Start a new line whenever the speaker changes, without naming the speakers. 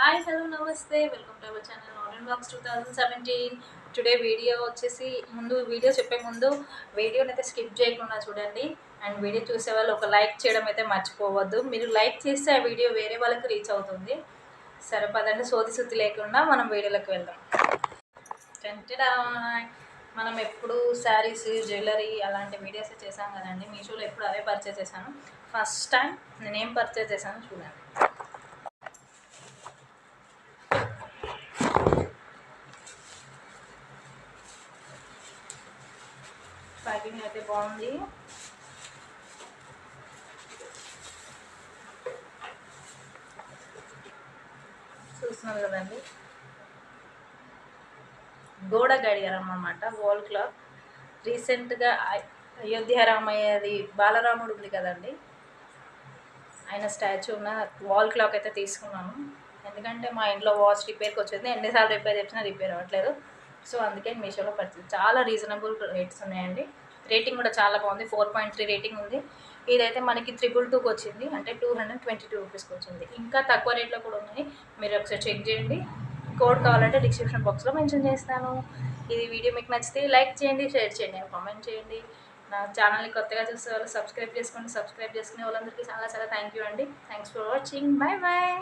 Hi hello నమస్తే. Welcome to our channel online box two thousand seventeen today video వచ్చేసి ముందు video చెప్పే ముందు వీడియోని అయితే స్కిప్ చేయకుండా చూడండి. అండ్ వీడియో చూసే వాళ్ళు ఒక లైక్ చేయడం అయితే మర్చిపోవద్దు. మీరు లైక్ చేస్తే ఆ వీడియో వేరే వాళ్ళకి రీచ్ అవుతుంది. సరే పదండి. సోది సుత్తి లేకుండా మనం వీడియోలోకి వెళ్దాం. టెంటెడా. మనం ఎప్పుడు శారీస్ జ్యువెలరీ అలాంటి వీడియోస్ చేసాం కదండి. మీషోలో ఎప్పుడు అవే పర్చేస్ చేశాను. ఫస్ట్ టైం నేనేం పర్చేస్ చేశాను చూడండి. ప్యాకింగ్ అయితే బాగుంది. చూస్తున్నారు కదండి. గోడ గడియారం అన్నమాట వాల్ క్లాక్ రీసెంట్గా అయోధ్య రామయ్యది బాలరాముడు ఉంది కదండి. ఆయన స్టాచ్యూ ఉన్న వాల్ క్లాక్ అయితే తీసుకున్నాను. ఎందుకంటే మా ఇంట్లో వాచ్ రిపేర్కి వచ్చింది. ఎన్నిసార్లు రిపేర్ చేసినా రిపేర్ అవ్వట్లేదు. సో అందుకే మీషోలో పర్చేస్ చాలా రీజనబుల్ రేట్స్ ఉన్నాయండి. రేటింగ్ కూడా చాలా బాగుంది. ఫోర్ పాయింట్ త్రీ రేటింగ్ ఉంది. ఇదైతే మనకి త్రిబుల్ టూకి వచ్చింది అంటే టూ హండ్రెడ్ ట్వంటీ టూ రూపీస్కి వచ్చింది ఇంకా తక్కువ రేట్లో కూడా ఉన్నాయి. మీరు ఒకసారి చెక్ చేయండి. కోడ్ కావాలంటే డిస్క్రిప్షన్ బాక్స్లో మెన్షన్ చేస్తాను. ఇది వీడియో మీకు నచ్చితే లైక్ చేయండి షేర్ చేయండి కామెంట్ చేయండి. నా ఛానల్ని కొత్తగా చూసే వాళ్ళు సబ్స్క్రైబ్ చేసుకోండి. సబ్స్క్రైబ్ చేసుకునే వాళ్ళందరికీ చాలా చాలా థ్యాంక్ యూ అండి. Thanks for watching bye bye